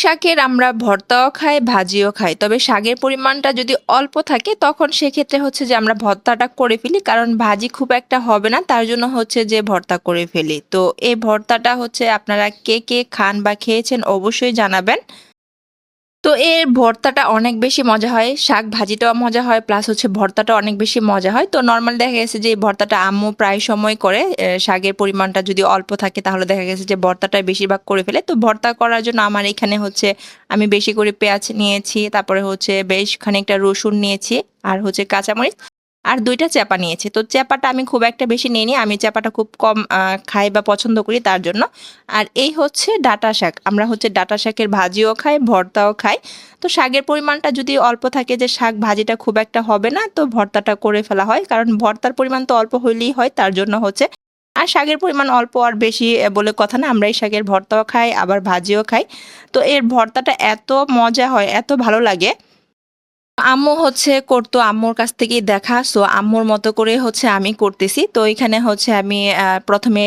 শাকের আমরা ভর্তাও খাই, ভাজিও খাই। তবে শাকের পরিমাণটা যদি অল্প থাকে, তখন সেক্ষেত্রে হচ্ছে যে আমরা ভর্তাটা করে ফেলি, কারণ ভাজি খুব একটা হবে না, তার জন্য হচ্ছে যে ভর্তা করে ফেলি। তো এই ভর্তাটা হচ্ছে আপনারা কে কে খান বা খেয়েছেন অবশ্যই জানাবেন। তো এর ভর্তাটা অনেক বেশি মজা হয়, শাক ভাজিটাও মজা হয় প্লাস হচ্ছে ভর্তাটা অনেক বেশি মজা হয়। তো নর্মাল দেখা গেছে যে ভর্তাটা আম্মু প্রায় সময় করে শাকের পরিমাণটা যদি অল্প থাকে তাহলে দেখা গেছে যে ভর্তাটা বেশিরভাগ করে ফেলে। তো ভর্তা করার জন্য আমার এখানে হচ্ছে আমি বেশি করে পেঁয়াজ নিয়েছি, তারপরে হচ্ছে বেশ খানিকটা রসুন নিয়েছি, আর হচ্ছে কাঁচামরিচ। আর দুইটা চ্যাপা নিয়েছি। তো চ্যাপাটা আমি খুব একটা বেশি নিইনি, আমি চ্যাপাটা খুব কম খাই বা পছন্দ করি তার জন্য। আর এই হচ্ছে ডাটা শাক। আমরা হচ্ছে ডাটা শাকের ভাজিও খাই, ভর্তাও খাই। তো শাকের পরিমাণটা যদি অল্প থাকে যে শাক ভাজিটা খুব একটা হবে না, তো ভর্তাটা করে ফেলা হয়। কারণ ভর্তার পরিমাণ তো অল্প হইলেই হয়, তার জন্য হচ্ছে। আর শাকের পরিমাণ অল্প আর বেশি বলে কথা না আমরা এই শাকের ভর্তাও খাই, আবার ভাজিও খাই। তো এর ভর্তাটা এত মজা হয়, এত ভালো লাগে। আম্মু হচ্ছে করতো আম্মুর কাছ থেকেই দেখা সো আম্মুর মতো করে হচ্ছে আমি করতেছি। তো এখানে হচ্ছে আমি প্রথমে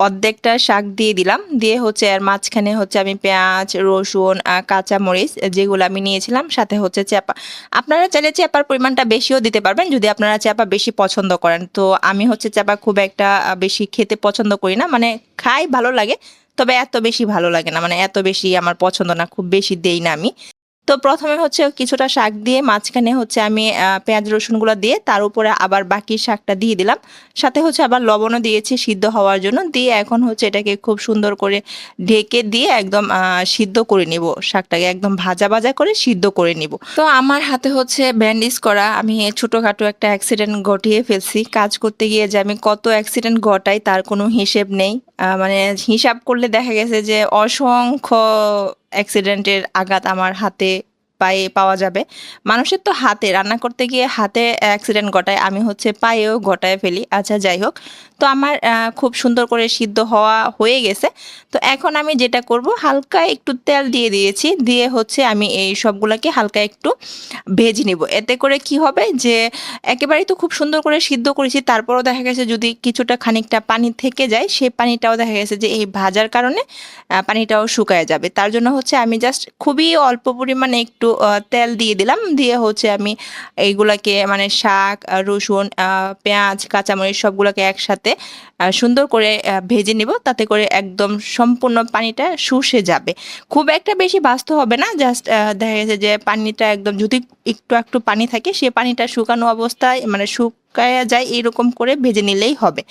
অর্ধেকটা শাক দিয়ে দিলাম। দিয়ে হচ্ছে আর মাঝখানে হচ্ছে আমি পেঁয়াজ, রসুন কাঁচামরিচ যেগুলো আমি নিয়েছিলাম, সাথে হচ্ছে চ্যাপা। আপনারা চাইলে চ্যাপার পরিমাণটা বেশিও দিতে পারবেন, যদি আপনারা চ্যাপা বেশি পছন্দ করেন। তো আমি হচ্ছে চ্যাপা খুব একটা বেশি খেতে পছন্দ করি না মানে খাই ভালো লাগে, তবে এত বেশি ভালো লাগে না মানে এত বেশি আমার পছন্দ না, খুব বেশি দেই না আমি। তো প্রথমে হচ্ছে কিছুটা শাক দিয়ে মাঝখানে হচ্ছে আমি পেঁয়াজ, রসুনগুলো দিয়ে তার উপরে আবার বাকি শাকটা দিয়ে দিলাম। সাথে হচ্ছে আবার লবণও দিয়েছি সিদ্ধ হওয়ার জন্য। দিয়ে এখন হচ্ছে এটাকে খুব সুন্দর করে ঢেকে দিয়ে একদম সিদ্ধ করে নিব। শাকটাকে একদম ভাজা ভাজা করে সিদ্ধ করে নিব। তো আমার হাতে হচ্ছে ব্যান্ডেজ করা, আমি ছোটোখাটো একটা অ্যাক্সিডেন্ট ঘটিয়ে ফেলছি। কাজ করতে গিয়ে যে আমি কত অ্যাক্সিডেন্ট ঘটাই তার কোনো হিসেব নেই। মানে হিসাব করলে দেখা গেছে যে অসংখ্য অ্যাক্সিডেন্টের আঘাত আমার হাতে পায়ে পাওয়া যাবে। মানুষের তো হাতে, রান্না করতে গিয়ে হাতে অ্যাক্সিডেন্ট ঘটায়, আমি হচ্ছে পায়েও ঘটায় ফেলি। আচ্ছা যাই হোক। তো আমার খুব সুন্দর করে সিদ্ধ হওয়া হয়ে গেছে। তো এখন আমি যেটা করব, হালকা একটু তেল দিয়ে দিয়েছি। দিয়ে হচ্ছে আমি এই সবগুলোকে হালকা একটু ভেজে নিব। এতে করে কি হবে যে, একেবারেই তো খুব সুন্দর করে সিদ্ধ করেছি, তারপরও দেখা গেছে যদি কিছুটা খানিকটা পানি থেকে যায়, সেই পানিটাও দেখা গেছে যে এই ভাজার কারণে পানিটাও শুকায় যাবে। তার জন্য হচ্ছে আমি জাস্ট খুবই অল্প পরিমাণে একটু তেল দিয়ে দিলাম। দিয়ে হচ্ছে আমি এইগুলাকে মানে শাক রসুন পেঁয়াজ, কাঁচামরিচ সবগুলোকে একসাথে সুন্দর করে ভেজে নিব। তাতে করে একদম সম্পূর্ণ পানিটা শুষে যাবে। খুব একটা বেশি ভাজতে হবে না। জাস্ট দেখা গেছে যে পানিটা একদম যদি একটু একটু পানি থাকে, সে পানিটা শুকানো অবস্থায় মানে শুকায় যায়, এরকম করে ভেজে নিলেই হবে।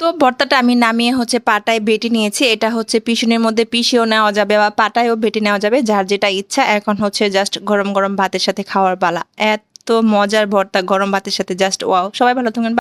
তো ভর্তাটা আমি নামিয়ে হচ্ছে পাটায় বেটে নিয়েছি। এটা হচ্ছে পিছনের মধ্যে পিষেও নেওয়া যাবে বা পাটায়ও বেটে নেওয়া যাবে। যার যেটা ইচ্ছা, এখন হচ্ছে জাস্ট গরম গরম ভাতের সাথে খাওয়ার পালা। এত মজার ভর্তা, গরম ভাতের সাথে জাস্ট ওয়াও সবাই ভালো থাকবেন